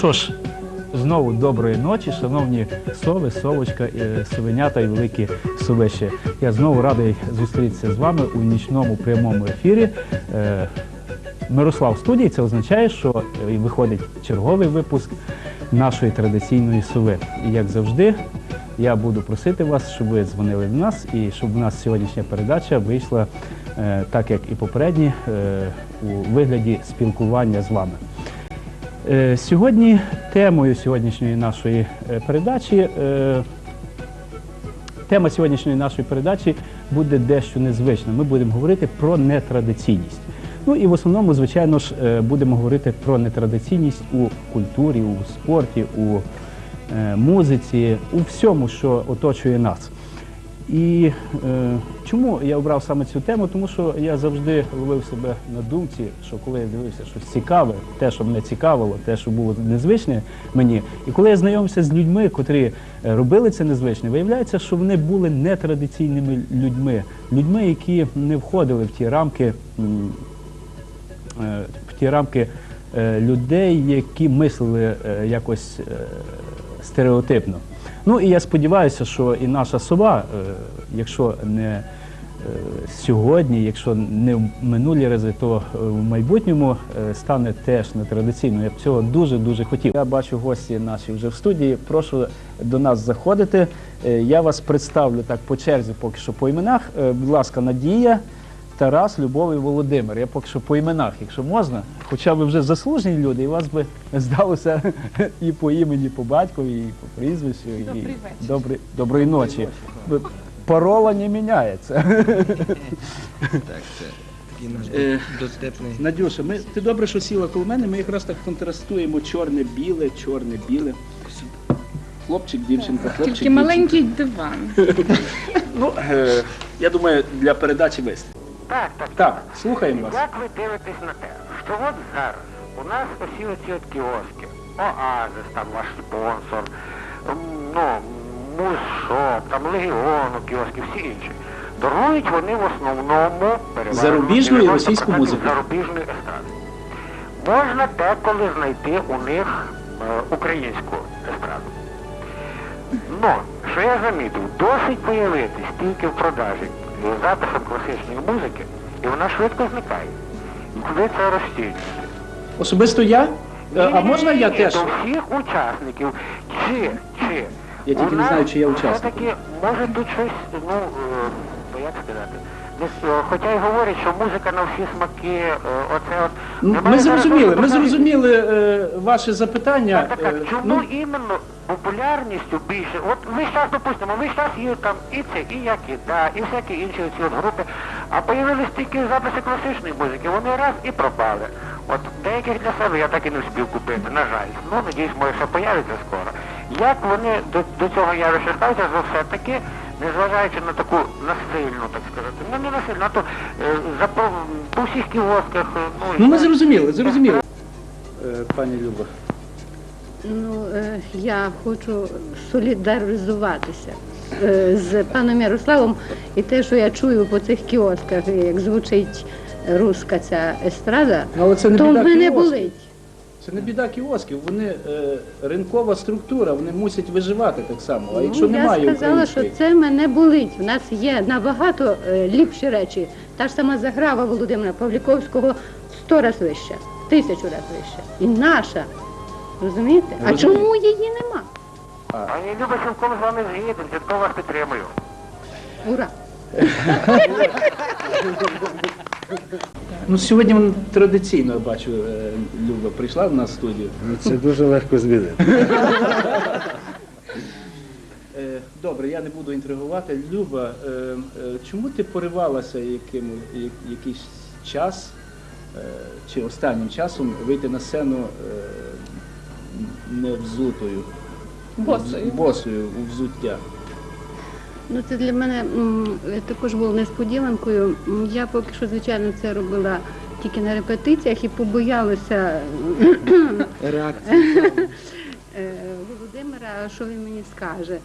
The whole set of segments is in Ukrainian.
що ж, знову доброї ночі, шановні сови, совочка, е, совенята і великі совище. Я знову радий зустрітися з вами у нічному прямому ефірі. Е, Мирослав студії це означає, що е, виходить черговий випуск нашої традиційної сови. І як завжди, я буду просити вас, щоб ви дзвонили до нас і щоб у нас сьогоднішня передача вийшла так, як і попередні, у вигляді спілкування з вами. Е, Сьогодні темою сьогоднішньої нашої е, передачі е, тема сьогоднішньої нашої передачі буде дещо незвична. Ми будемо говорити про нетрадиційність. Ну і в основному, звичайно ж, будемо говорити про нетрадиційність у культурі, у спорті, у музиці, у всьому, що оточує нас. І е, чому я обрав саме цю тему? Тому що я завжди ловив себе на думці, що коли я дивився щось цікаве, те, що мене цікавило, те, що було незвичне мені, і коли я знайомився з людьми, котрі е, робили це незвичне, виявляється, що вони були нетрадиційними людьми, людьми, які не входили в ті рамки. е, в ті рамки е, людей, які мислили якось стереотипно. Ну і я сподіваюся, що і наша сова, е, якщо не е, сьогодні, якщо не в минулі рази, то е, в майбутньому стане теж нетрадиційною. Я б цього дуже дуже хотів. Я бачу гості наші вже в студії. Прошу до нас заходити. Я вас представлю так по черзі, поки що по іменах. Будь ласка, Надія. Тарас, Любов і Володимир. Я поки що по іменах, якщо можна. Хоча ви вже заслужені люди, і вас би здалося і по імені, по батькові, і по прізвищу. Добрий і вечір. добрий, доброї ночі. Парола не міняється. Так, це такий наш Е, дотепний. Надюша, ми, ти добре, що сіла коло мене, ми якраз так контрастуємо чорне-біле, чорне-біле. Хлопчик, дівчинка, хлопчик. Тільки дівчинка. маленький диван. Ну, е, я думаю, для передачі виступ. Так, так. Так, слухаємо вас. Як ви дивитесь на те, що от зараз у нас усі оці от кіоски, Оазис, там ваш спонсор, ну, Музшоп, там Легіону кіоски, всі інші. Дарують вони в основному переважно Зарубіжну і російську музику. Зарубіжної естради. Можна деколи знайти у них е, українську естраду. Ну, що я замітив, досить появитись тільки в продажі з записом класичної музики, і вона швидко зникає. І куди це розцінюється? Особисто я? Е, А можна я Ні, теж? До всіх учасників. Чи, чи. Я тільки не знаю, чи я учасник. Все-таки, може тут щось, ну, е, як сказати, хоча й говорять, що музика на всі смаки, е, оце от. Ну, Немає Ми зрозуміли, ми зрозуміли е, ваше запитання. Так, так, Е, так. Чому ну, іменно популярністю більше? От ви зараз, допустимо, ви зараз є там і це, і Якіда, і всякі інші ці от групи, а появились тільки записи класичної музики, вони раз і пропали. От деяких для себе я так і не встиг купити, на жаль. Ну, надіюсь, може ще появиться скоро. Як вони до, до цього явища ставляться, за все-таки, незважаючи на таку насильну, так сказати, ну не насильну, а то е, за, по, по всіх кіосках, е, ну, ну ми зрозуміли, зрозуміли. Е, Пані Люба. Ну, е, я хочу солідаризуватися е, з паном Ярославом і те, що я чую по цих кіосках, як звучить руська ця естрада, але це не то в біда мене кіосків. болить. Це не біда кіосків, вони е, ринкова структура, вони мусять виживати так само. А якщо Ну, немає я сказала, що української, це мене болить. У нас є набагато е, ліпші речі. Та ж сама заграва Володимира Павліковського сто раз вища, тисячу раз вища. І наша. Розумієте? А Розумію. чому її нема? Пані Люба, цілком з вами згіден, цілком вас підтримую. Ура! Ну сьогодні традиційно я бачу, е, Люба прийшла в нас в студію. Ну, Це дуже легко змінити. Е, Добре, я не буду інтригувати. Люба, е, чому ти поривалася яким, якийсь час чи останнім часом вийти на сцену не взутою? Босою. Босою у взуття. Ну, це для мене також було несподіванкою. Я поки що, звичайно, це робила тільки на репетиціях і побоялася Реакція. е, Володимира, що він мені скаже.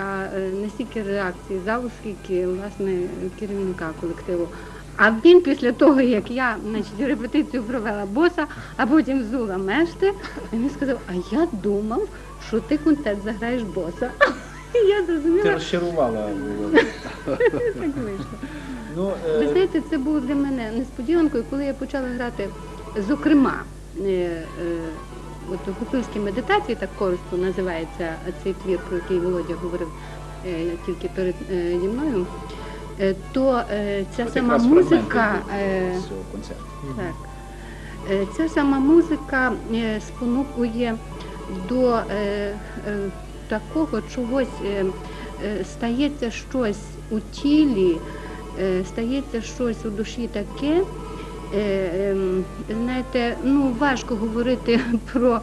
А е, не стільки реакції залу, скільки власне керівника колективу. А він після того, як я значить, репетицію провела боса, а потім взула мешти, він сказав, а я думав, що ти концерт заграєш боса. Я Ти зрозуміла, розчарувала. так вийшло. Ну, Ви знаєте, це було для мене несподіванкою, коли я почала грати, зокрема, е, е, от гупильські медитації, так корисно називається цей твір, про який Володя говорив е, тільки перед е, зі мною, е, то е, ця сама музика. е, цього концерту. так. Е, Ця сама музика е, спонукує до е, е, такого чогось, е, е, стається щось у тілі, е, стається щось у душі таке. ем, Знаєте, ну важко говорити про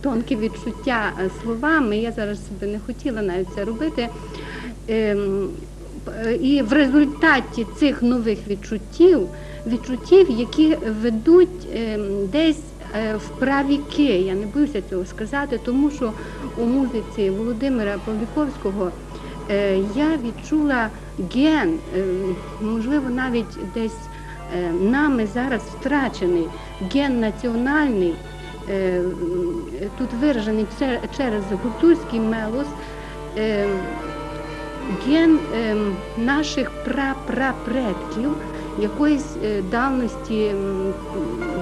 тонкі відчуття словами. Я зараз би не хотіла навіть це робити. Ем, І в результаті цих нових відчуттів, відчуттів, які ведуть ем, десь е, в правіки, я не боюся цього сказати, тому що у музиці Володимира Павліковського е, я відчула ген, е, можливо, навіть десь нами зараз втрачений ген національний, тут виражений через гуртузький мелос. ген ем, наших прапрапредків якоїсь давності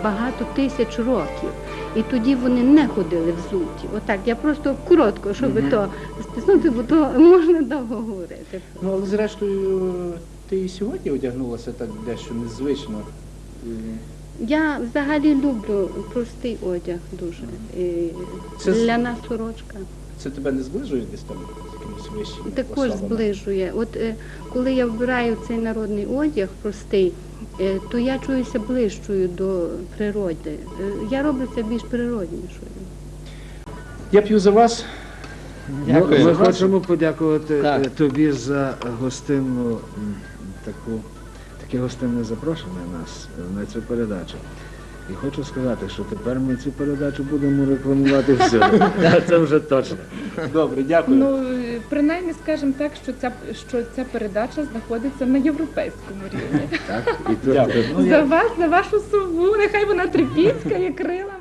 багато тисяч років. І тоді вони не ходили взуті. Отак, я просто коротко, щоб то стиснути, бо то можна довго говорити. Ну, але зрештою, ти і сьогодні одягнулася так дещо незвично. Я взагалі люблю простий одяг дуже. Це з- Ляна сорочка. Це тебе не зближує десь там з якимось вищим? Також особами? зближує. От е, коли я вбираю цей народний одяг простий, е, то я чуюся ближчою до природи. Е, я роблю це більш природнішою. Я п'ю за вас. Дякую. Ми хочемо подякувати Так. е, тобі за гостинну м, таку, таке гостинне запрошення нас е, на цю передачу. І хочу сказати, що тепер ми цю передачу будемо рекламувати всюди. Це вже точно. Добре, дякую. Ну, принаймні скажемо так, що ця, що ця передача знаходиться на європейському рівні. Так? І тут, Дякую. Ну, За вас, за вашу сову, нехай вона трипільська, є крилами.